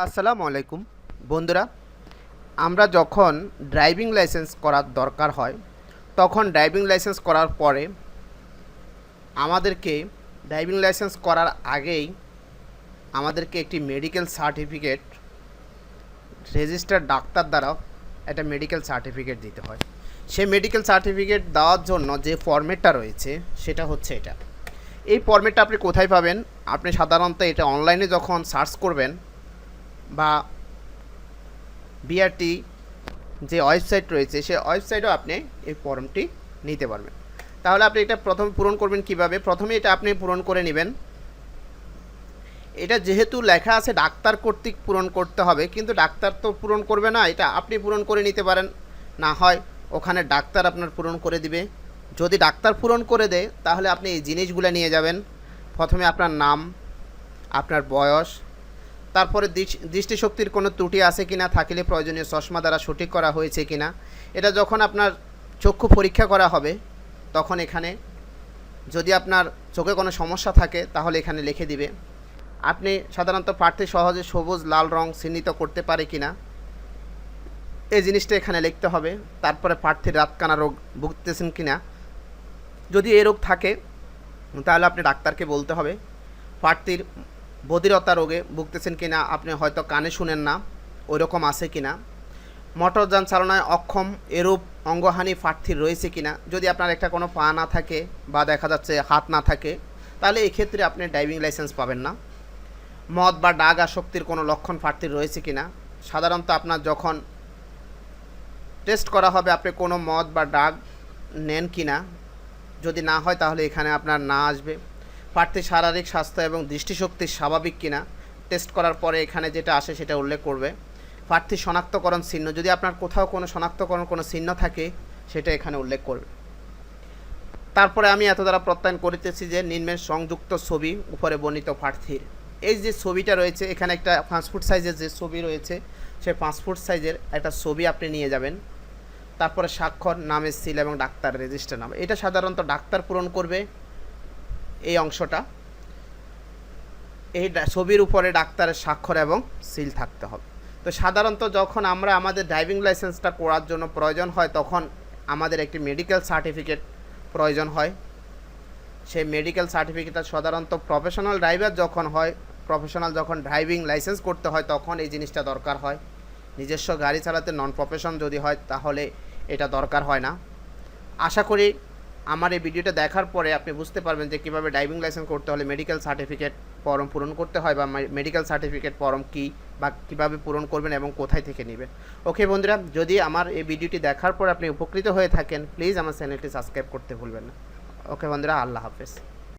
আসসালামু আলাইকুম। বন্ধুরা, আমরা যখন ড্রাইভিং লাইসেন্স করার দরকার হয়, তখন ড্রাইভিং লাইসেন্স করার পরে আমাদেরকে ড্রাইভিং লাইসেন্স করার আগেই আমাদেরকে একটি মেডিকেল সার্টিফিকেট, রেজিস্টার ডাক্তার দ্বারা একটা মেডিকেল সার্টিফিকেট দিতে হয়। সেই মেডিকেল সার্টিফিকেট দেওয়ার জন্য যে ফর্মেটটা রয়েছে, সেটা হচ্ছে এটা। এই ফর্মেটটা আপনি কোথায় পাবেন? আপনি সাধারণত এটা অনলাইনে যখন সার্চ করবেন বা বিআরটি যে ওয়েবসাইট রয়েছে সেই ওয়েবসাইটেও আপনি এই ফর্মটি নিতে পারবেন। তাহলে আপনি এটা প্রথমে পূরণ করবেন কীভাবে? প্রথমে এটা আপনি পূরণ করে নেবেন। এটা যেহেতু লেখা আছে ডাক্তার কর্তৃক পূরণ করতে হবে, কিন্তু ডাক্তার তো পূরণ করবে না, এটা আপনি পূরণ করে নিতে পারেন। না হয় ওখানে ডাক্তার আপনার পূরণ করে দিবে। যদি ডাক্তার পূরণ করে দেয়, তাহলে আপনি এই জিনিসগুলো নিয়ে যাবেন। প্রথমে আপনার নাম, আপনার বয়স তারপরে দৃষ্টিশক্তির কোনো ত্রুটি আছে কিনা থাকলে প্রয়োজনীয় চশমা দ্বারা সঠিক করা হয়েছে কিনা, এটা যখন আপনার চক্ষু পরীক্ষা করা হবে, তখন এখানে যদি আপনার চোখে কোনো সমস্যা থাকে, তাহলে এখানে লিখে দিবে, আপনি সাধারণত প্রার্থী সহজে সবুজ, লাল রং চিহ্নিত করতে পারে কিনা, এই জিনিসটা এখানে লিখতে হবে, তারপরে প্রার্থীর রাতকানা রোগ ভুগতেছেন কিনা, যদি এই রোগ থাকে, তাহলে আপনি ডাক্তারকে বলতে হবে প্রার্থীর বধিরতা রোগে ভুগতেছেন কিনা, আপনি হয়তো কানে শুনেন না ওই রকম আছে কিনা? মোটরযান চালনায় অক্ষম এরূপ অঙ্গহানি প্রার্থীর রয়েছে কিনা? যদি আপনার একটা কোনো পা না থাকে বা দেখা যাচ্ছে হাত না থাকে, তাহলে এক্ষেত্রে আপনি ড্রাইভিং লাইসেন্স পাবেন না। মদ বা ডাগ আসক্তির কোনো লক্ষণ প্রার্থীর রয়েছে কিনা? সাধারণত আপনার যখন টেস্ট করা হবে, আপনি কোনো মদ বা ডাগ নেন কিনা? যদি না হয়, তাহলে এখানে আপনার না আসবে। প্রার্থীর শারীরিক স্বাস্থ্য এবং দৃষ্টিশক্তি স্বাভাবিক কিনা টেস্ট করার পরে এখানে যেটা আসে সেটা উল্লেখ করবে। প্রার্থীর শনাক্তকরণ চিহ্ন, যদি আপনার কোথাও কোনো শনাক্তকরণ কোনো চিহ্ন থাকে, সেটা এখানে উল্লেখ করবে। তারপরে আমি এত দ্বারা প্রত্যয়ন করিতেছি যে নিম্নের সংযুক্ত ছবি উপরে বর্ণিত প্রার্থীর। এই যে ছবিটা রয়েছে, এখানে একটা পাসপোর্ট সাইজের যে ছবি রয়েছে সেই পাসপোর্ট সাইজের একটা ছবি আপনি নিয়ে যাবেন। তারপরে স্বাক্ষর, নামের সিল এবং ডাক্তার রেজিস্টার নাম। এটা সাধারণত ডাক্তার পূরণ করবে। এই অংশটা। এই ছবির উপরে ডাক্তারের স্বাক্ষর এবং সিল থাকতে হবে। তো সাধারণত যখন আমরা আমাদের ড্রাইভিং লাইসেন্সটা করার জন্য প্রয়োজন হয়, তখন আমাদের একটি মেডিকেল সার্টিফিকেট প্রয়োজন হয়। সেই মেডিকেল সার্টিফিকেটটা সাধারণত প্রফেশনাল ড্রাইভার যখন হয়, প্রফেশনাল যখন ড্রাইভিং লাইসেন্স করতে হয়, তখন এই জিনিসটা দরকার হয়। নিজস্ব গাড়ি চালাতে নন প্রফেশন যদি হয়, তাহলে এটা দরকার হয় না। আশা করি আমার এই ভিডিওটা দেখার পরে আপনি বুঝতে পারবেন যে কীভাবে ড্রাইভিং লাইসেন্স করতে হলে মেডিকেল সার্টিফিকেট ফর্ম পূরণ করতে হয় বা মেডিকেল সার্টিফিকেট ফর্ম কী বা কীভাবে পূরণ করবেন এবং কোথায় থেকে নেবেন। ওকে বন্ধুরা, যদি আমার এই ভিডিওটি দেখার পর আপনি উপকৃত হয়ে থাকেন প্লিজ আমার চ্যানেলটি সাবস্ক্রাইব করতে ভুলবেন না। ওকে বন্ধুরা, আল্লাহ হাফেজ।